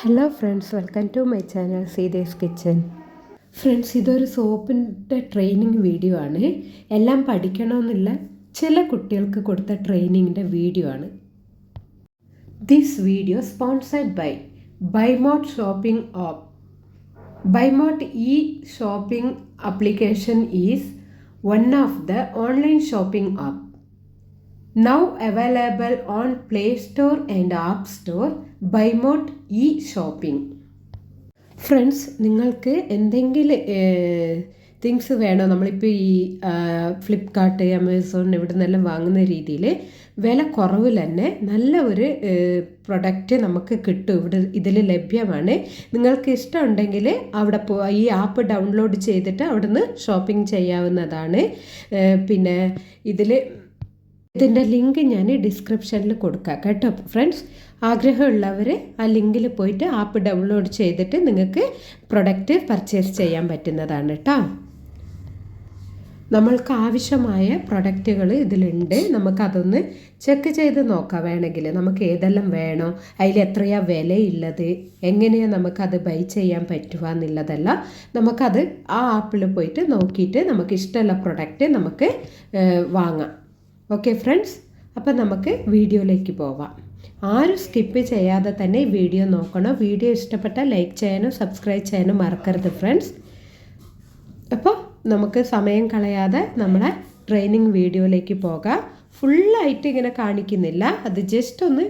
Hello friends welcome to my channel Seetha's kitchen friends ഇതൊരു സോപ്പിന്റെ training video ആണ്. എല്ലാം പഠിക്കണമെന്നില്ല ചില കുട്ടികൾക്ക് കൊടുത്ത ട്രെയിനിങ്ങിന്റെ വീഡിയോ ആണ്. This video sponsored by By Mode shopping app By Mode e shopping application is one of the online shopping app now available on Play Store and App Store. By Mode e-shopping. Friends നിങ്ങൾക്ക് എന്തെങ്കിലും things വേണോ? നമ്മളിപ്പോൾ ഈ Flipkart Amazon ഇവിടെ നിന്നെല്ലാം വാങ്ങുന്ന രീതിയിൽ വില കുറവിൽ തന്നെ നല്ല ഒരു പ്രൊഡക്റ്റ് നമുക്ക് കിട്ടും. ഇവിടെ ഇതിൽ ലഭ്യമാണ്. നിങ്ങൾക്ക് ഇഷ്ടമുണ്ടെങ്കിൽ അവിടെ പോ ഈ ആപ്പ് ഡൗൺലോഡ് ചെയ്തിട്ട് അവിടുന്ന് ഷോപ്പിംഗ് ചെയ്യാവുന്നതാണ്. പിന്നെ ഇതിൽ ഇതിന്റെ ലിങ്ക് ഞാൻ ഡിസ്ക്രിപ്ഷനിൽ കൊടുക്കാം. കേട്ടോ ഫ്രണ്ട്സ് ആഗ്രഹമുള്ളവർ ആ ലിങ്കിൽ പോയിട്ട് ആപ്പ് ഡൗൺലോഡ് ചെയ്തിട്ട് നിങ്ങൾക്ക് പ്രൊഡക്റ്റ് പർച്ചേസ് ചെയ്യാൻ പറ്റുന്നതാണ് കേട്ടോ. നമ്മൾക്ക് ആവശ്യമായ പ്രൊഡക്റ്റുകൾ ഇതിലുണ്ട്. നമുക്കതൊന്ന് ചെക്ക് ചെയ്ത് നോക്കാം. വേണമെങ്കിൽ നമുക്ക് ഏതെല്ലാം വേണോ അതിൽ എത്രയാ വിലയുള്ളത് എങ്ങനെയാണ് നമുക്കത് ബൈ ചെയ്യാൻ പറ്റുക എന്നുള്ളതെല്ലാം നമുക്കത് ആ ആപ്പിൽ പോയിട്ട് നോക്കിയിട്ട് നമുക്ക് ഇഷ്ടമുള്ള പ്രൊഡക്റ്റ് നമുക്ക് വാങ്ങാം. ഓക്കെ ഫ്രണ്ട്സ് അപ്പം നമുക്ക് വീഡിയോയിലേക്ക് പോവാം. ആരും സ്കിപ്പ് ചെയ്യാതെ തന്നെ വീഡിയോ നോക്കണം. വീഡിയോ ഇഷ്ടപ്പെട്ട ലൈക്ക് ചെയ്യാനും സബ്സ്ക്രൈബ് ചെയ്യാനും മറക്കരുത് ഫ്രണ്ട്സ് അപ്പോൾ നമുക്ക് സമയം കളയാതെ നമ്മളെ ട്രെയിനിങ് വീഡിയോയിലേക്ക് പോകാം. ഫുള്ളായിട്ട് ഇങ്ങനെ കാണിക്കുന്നില്ല. അത് ജസ്റ്റ് ഒന്ന്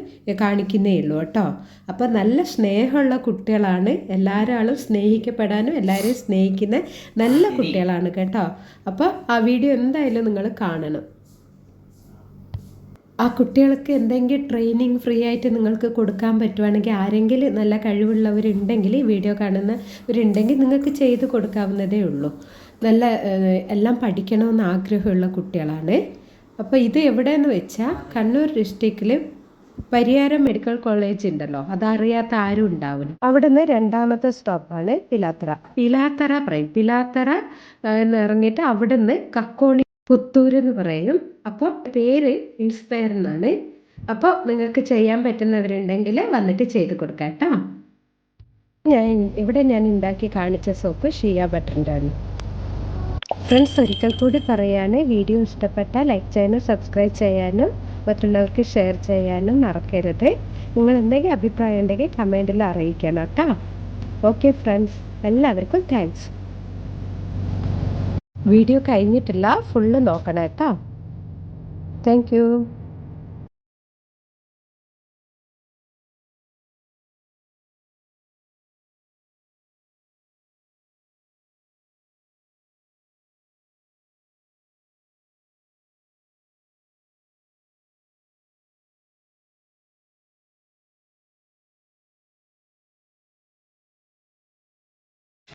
കാണിക്കുന്നേ ഉള്ളൂ കേട്ടോ. അപ്പോൾ നല്ല സ്നേഹമുള്ള കുട്ടികളാണ്. എല്ലാവരും സ്നേഹിക്കപ്പെടാനും എല്ലാവരെയും സ്നേഹിക്കുന്ന നല്ല കുട്ടികളാണ് കേട്ടോ. അപ്പോൾ ആ വീഡിയോ എന്തായാലും നിങ്ങൾ കാണണം. ആ കുട്ടികൾക്ക് എന്തെങ്കിലും ട്രെയിനിങ് ഫ്രീ ആയിട്ട് നിങ്ങൾക്ക് കൊടുക്കാൻ പറ്റുവാണെങ്കിൽ ആരെങ്കിലും നല്ല കഴിവുള്ളവരുണ്ടെങ്കിൽ ഈ വീഡിയോ കാണുന്നവരുണ്ടെങ്കിൽ നിങ്ങൾക്ക് ചെയ്ത് കൊടുക്കാവുന്നതേ ഉള്ളൂ. നല്ല എല്ലാം പഠിക്കണമെന്ന് ആഗ്രഹമുള്ള കുട്ടികളാണ്. അപ്പോൾ ഇത് എവിടെയെന്ന് വെച്ചാൽ കണ്ണൂർ ഡിസ്ട്രിക്റ്റിൽ പരിയാരം മെഡിക്കൽ കോളേജ് ഉണ്ടല്ലോ അതറിയാത്ത ആരും ഉണ്ടാവില്ല. അവിടെ നിന്ന് രണ്ടാമത്തെ സ്റ്റോപ്പാണ് പിലാത്തറ. പിലാത്തറ പറയും. പിലാത്തറ എന്ന് ഇറങ്ങിയിട്ട് അവിടെ നിന്ന് കക്കോണി പുത്തൂർ എന്ന് പറയും. അപ്പോൾ പേര് ഇൻസ്പയർ എന്നാണ്. അപ്പോൾ നിങ്ങൾക്ക് ചെയ്യാൻ പറ്റുന്നവരുണ്ടെങ്കിൽ വന്നിട്ട് ചെയ്ത് കൊടുക്കാം കേട്ടോ. ഞാൻ ഇവിടെ ഞാൻ ഉണ്ടാക്കി കാണിച്ച സോപ്പ് ഷിയ ബട്ടറിന്റെ ആണ്. ഫ്രണ്ട്സ് ഒരിക്കൽ കൂടി പറയാൻ വീഡിയോ ഇഷ്ടപ്പെട്ടാൽ ലൈക്ക് ചെയ്യാനും സബ്സ്ക്രൈബ് ചെയ്യാനും മറ്റുള്ളവർക്ക് ഷെയർ ചെയ്യാനും മറക്കരുത്. നിങ്ങൾ എന്തെങ്കിലും അഭിപ്രായം ഉണ്ടെങ്കിൽ കമന്റിൽ അറിയിക്കണം കേട്ടോ. ഓക്കെ ഫ്രണ്ട്സ് എല്ലാവർക്കും താങ്ക്സ് വീഡിയോ കഴിഞ്ഞിട്ടില്ല. ഫുള്ള് നോക്കണം കേട്ടോ. താങ്ക്